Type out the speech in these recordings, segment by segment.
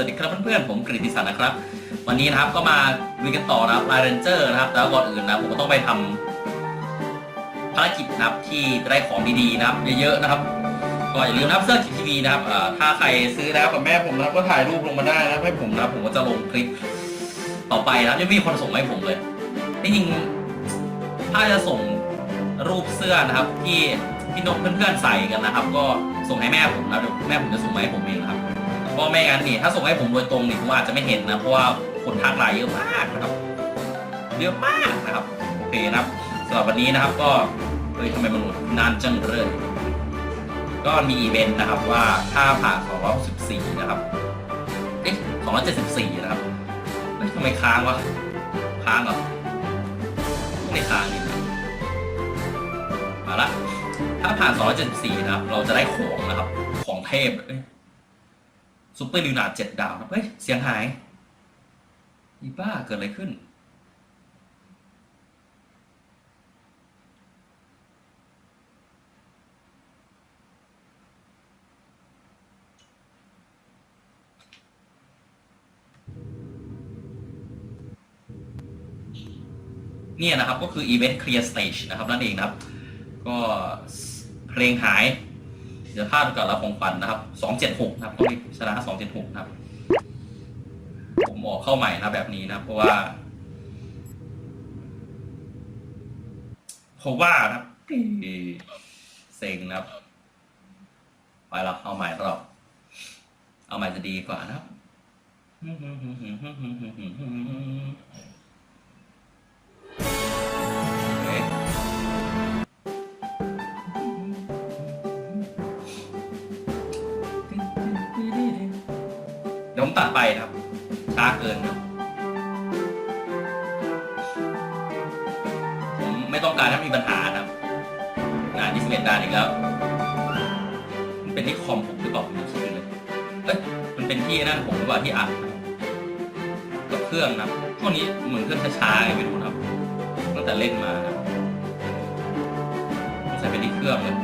วัสดีครับเพื่อนๆผมกฤติสันนะครับ วันนี้นะครับก็มาลุยกันต่อนะครับลายเรนเจอร์นะครับแต่ว่าก่อนอื่นนะผมก็ต้องไปทำภารกิจนะครับที่ได้ของดีๆนะครับ เยอะๆนะครับก็อย่าลืมนะครับเสื้อกิทีวีนะครับถ้าใครซื้อนะครับกับแม่ผมนะครับก็ถ่ายรูปลงมาได้นะครับให้ผมนะครับผมก็จะลงคลิปต่อไปนะครับยังมีคนส่งมาให้ผมเลยที่จริงถ้าจะส่งรูปเสื้อนะครับที่ที่นกเพื่อนๆใส่กันนะครับ ก็ส่งให้แม่ผมนะเดี๋ยวแม่ผมจะส่งมาให้ผมเองนะครับก็ไม่งั้นนี่ถ้าส่งให้ผมโดยตรงนี่ผมอาจจะไม่เห็นนะ เพราะว่าคนทักไลน์เยอะมากนะครับ เยอะมากนะครับ โอเคนะครับสำหรับวันนี้นะครับก็เฮ้ยทำไมมันนานจังเลยก็มีอีเวนต์นะครับว่าถ้าผ่าน214นะครับ เอ๊ะ274 นะครับเฮ้ยทำไมค้างวะ ค้างเหรอไม่ค้างนี่นะมาละถ้าผ่าน274 นะครับ เราจะได้ของนะครับ ของเทพ ซุปเปอร์ลิวนาเจ็ดดาวครับเฮ้ย เสียงหาย อีบ้าเกิดอะไรขึ้น เนี่ยนะครับก็คือ Event Clear Stage นะครับ นั่นเองนะครับ ก็เพลงหาย ยวพลาดกับรับของขวัญนะครับ276นะครับต้องมีชนะ276นะครับ ผมออกเข้าใหม่นะแบบนี้นะเพราะว่าผมว่านะครับเซ็งนะครับ ไปแล้วเอาใหม่เราเอาใหม่จะดีกว่านะครับ ดี๋ยวผมตัดไปนะครับช้าเกินครับผมไม่ต้องการให้มีปัญหาครับงาน21ดานอีกแล้วมันเป็นที่คอมผมหรือเปล่าผมไม่คิดเลยเอ้ยมันเป็นที่นั่นผมหรือเปล่าที่อัดกับเครื่องนะครับช่วงนี้เหมือนเครื่องช้าๆไงไม่รู้ครับตั้งแต่เล่นมานะครับใส่เป็นที่เครื่องเลย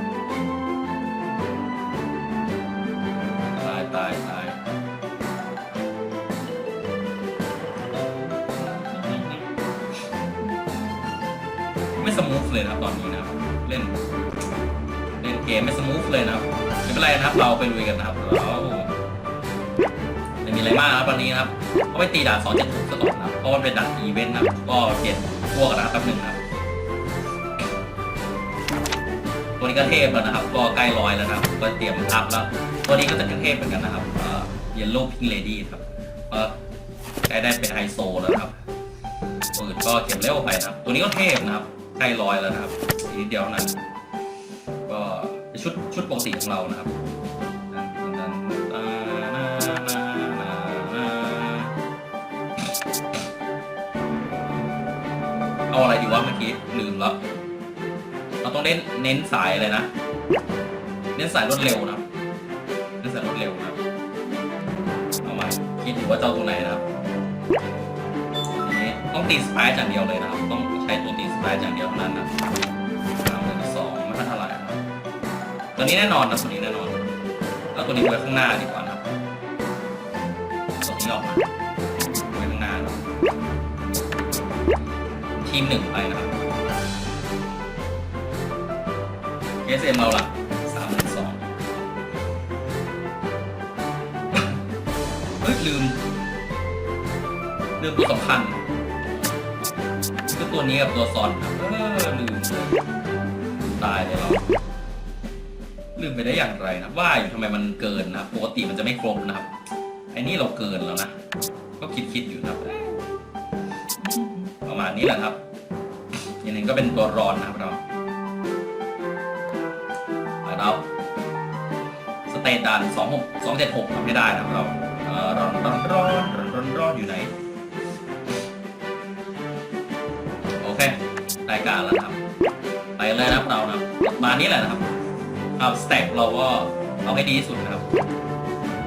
นะครับตอนนี้นะครับเล่นเล่นเกมไม่สมูทเลยนะครับไม่เป็นไรนะครับเราไปลุยกันนะครับเราไม่มีอะไรมากนะครับวันนี้นะครับก็ไปตีด่าน2 7 6ซะก่อนะครับเพราะมันเป็นด่านอีเวนต์นะครับก็เปลี่ยนพวกนะครับแป๊บหนึ่งนะครับตัวนี้ก็เทพแล้วนะครับ ก็ใกล้ร้อยแล้วนะครับ ก็เตรียมอัพแล้ว ตัวนี้ก็จะเทพเหมือนกันนะครับเยลโล่พิงเลดี้ครับก็ใกล้ได้เป็นไฮโซแล้วครับปืนก็เก็บเร็วไปนะครับ ตัวนี้ก็เทพนะครับ ใกล้ร้อยแล้วนะครับอีกนิดเดียวเท่านั้น ก็เป็นชุดชุดปกติของเรานะครับเอาอะไรดีวะเมื่อกี้ลืมแล้วเราต้องเน้นเน้นสายเลยนะ เน้นสายรวดเร็วนะเน้นสายรวดเร็วนะเอามาคิดอยู่ว่าเจะเอาตัวไหนนะครับต้องตีสปร์อย่างเดียวเลยนะครับต้อง ใช้ตัวตีสไปร์อย่างเดียวเท่านั้นนะสามหรือสองไม่เท่าไหร่ตัวนี้แน่นอนนะตัวนี้แน่นอน แล้วตัวนี้ไว้ข้างหน้าดีกว่านะครับตัวนี้ออกมาไว้ข้างหน้านะทีมหนึ่งไปนะครับเอสเอ็มเราละสามหมื่นสองเฮ้ยลืมลืมตัวสำคัญ ตัวนี้กับตัวซอนครับเออลืมเลยตายเลยเราลืมไปได้อย่างไรนะว่าอยู่ทำไมมันเกินนะปกติมันจะไม่ครบนะครับไอ้นี่เราเกินแล้วนะก็คิดคิดๆอยู่นะประมาณนี้แหละครับอย่างหนึ่งก็เป็นตัวร้อนนะครับเราเราสเตตดันสองหกสองเจ็ดหกทำไม่ได้นะครับเราเออรอนร้อนร้อนร้อนร้อนร้อนอยู่ไหน เครายการแล้วครับ ไปเลยนะครับเรานะประมานี้แหละนะครับเอาสเต็ปเราก็เอาให้ดีที่สุดนะครับ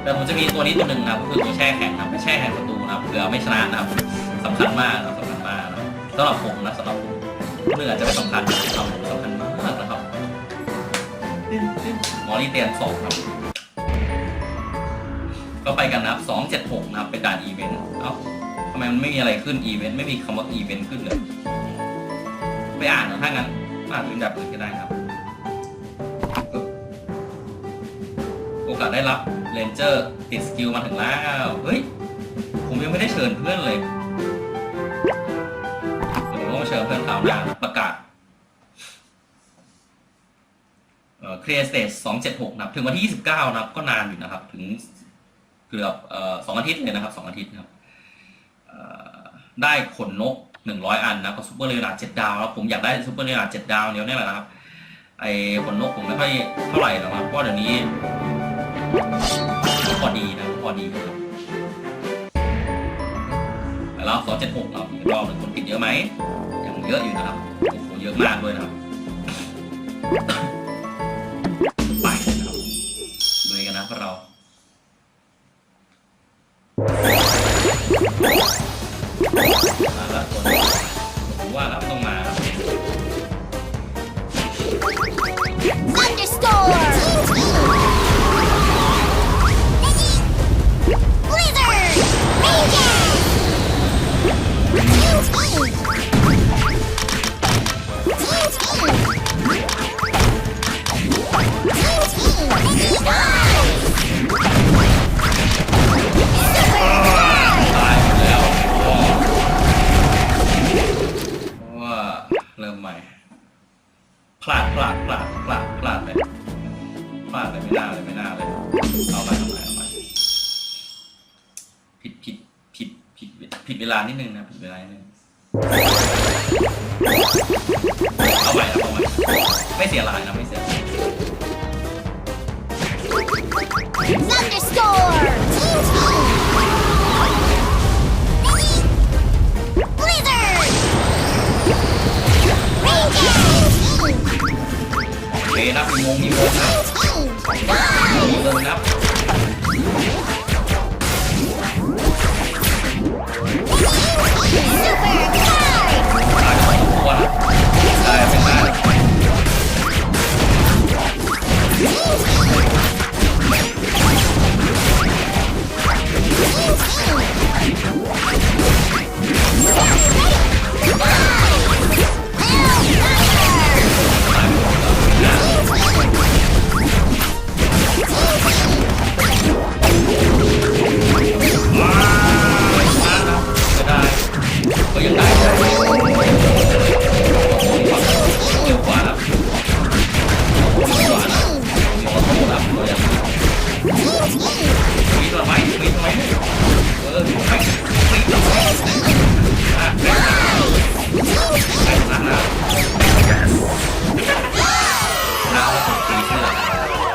แต่ผมจะมีตัวนี้ตัวหนึ่งนะครับก็คือตัวแช่แข็งนะครับแช่แข็งประตูนะครับเผื่อไม่ชนะนะครับสำคัญมากนะครับสำคัญมากนะครับสำหรับผมนะสำหรับผมคนอื่นอจจะไม่สำคัญสำหรับผมสำคัญมากนะครับมอรี่เตียนสองครับ ก็ไปกันนะครับ276นะครับเป็นด่านอีเวนต์เอ้าทำไมมันไม่มีอะไรขึ้นอีเวนต์ไม่มีคำว่าอีเวนต์ขึ้นเลย ไปอ่านถ้างั้นอานเป็นแบบอื่นก็ได้ครับ โอกาสได้รับเรนเจอร์ติดสกิลมาถึงแล้ว เฮ้ย ผมยังไม่ได้เชิญเพื่อนเลยเดี๋ยวผมต้องเชิญเพื่อนคราวหน้าประกาศเอ่อ Clear Stage 276นะครับ ถึงวันที่29นะครับ ก็นานอยู่นะครับ ถึงเกือบสองอาทิตย์เลยนะครับสองอาทิตย์นะครับได้ขนนก 100 อันนะก็ซูเปอร์เรนา7ดาวแล้วผมอยากได้ซูเปอร์เรนา7ดาวเดียวเนี่ยแหละนะครับ ไอ้ขนนกผมไม่ค่อยเท่าไหร่หรอกครับเพราะเดี๋ยวนี้พอดีนะพอดีครับแล้ว276เราอีกรอบหนึ่งคนติดเยอะไหมยังเยอะอยู่นะครับโอ้โหเยอะมากด้วยนะครับ ผิดเวลานิดนึงนะผิดเวลานิดนึงเอาใหม่เอาใหม่ไม่เสียลายนะไม่เสียลาย มีตัวไหมมีตัวไหมเออมีตัวไหมมีตัวไหมอะแพ้แพ้นะนะนะแล้วผมตีเสื้อ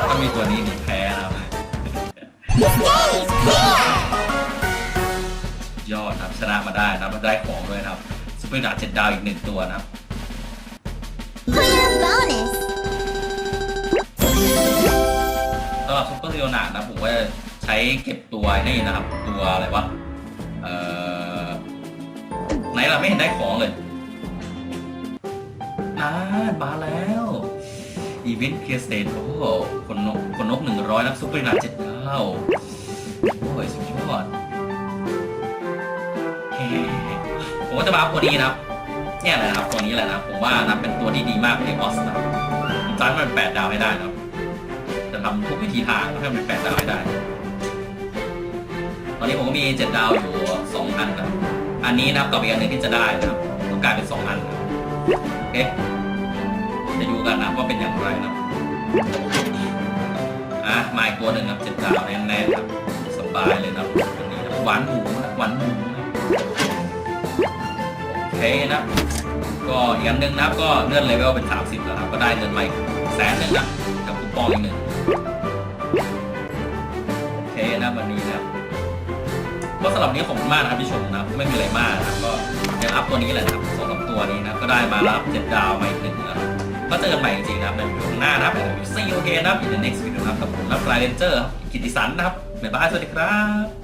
ถ้ามีตัวนี้นี่แพ้นะครับยอดครับชนะมาได้นะครับแล้วได้ของด้วยครับซูเปอร์ดาเจ็ดดาวอีกหนึ่งตัวนะครับ Clear bonus! สำหรับซูเปอร์เรียวนานะผมว่าจะใช้เก็บตัวนี่นะครับ ตัวอะไรวะเอ่อไหนเราไม่เห็นได้ของเลยอ่ามาแล้วอีเวนต์เคสเตนโอ้โหคนนกคนนกหนึ่งร้อยนับซูเปอร์นาเจ็ดดาวโอ้ยสุดยอดผมก็จะมาเอาตัวนี้นะครับเนี่ยแหละนะครับตัวนี้แหละนะผมว่านะเป็นตัวที่ดีมากในออสนะจะให้มันเป็นแปดดาวให้ได้นะครับ จะทำทุกวิธีทางให้มันเป็นแปดดาวให้ได้ ตอนนี้ผมก็มีเจ็ดดาวอยู่สองอันครับ อันนี้นะครับกับอีกอันหนึ่งที่จะได้นะครับก็กลายเป็นสองอันครับโอเคจะดูกันนะว่าเป็นอย่างไรนะอะมาอีกตัวหนึ่งครับเจ็ดดาวแน่ๆครับสบายเลยนะครับอันนี้ครับหวานหมูนะหวานหมูนะโอเคนะก็อีกอันหนึ่งนะครับก็เลื่อนเลเวลเป็น 30 แล้วครับก็ได้เงินมาอีกแสนหนึ่งนะกับคูปองอีกหนึ่ง โอเคนะวันนี้นะครับก็สำหรับนี้ผมคุณมากนะครับที่ชมนะไม่มีอะไรมากนะก็ยังอัพตัวนี้แหละครับสองสามตัวนี้นะก็ได้มารับเจ็ดดาวมาอีกหนึ่งนะครับก็เจอกันใหม่จริงๆนะครับในวิดีโอข้างหน้านะครับซีโอเคนะครับ in the next video นะครับกับผมรับรายเลนเจอร์กิติสันนะครับบ๊ายบายสวัสดีครับ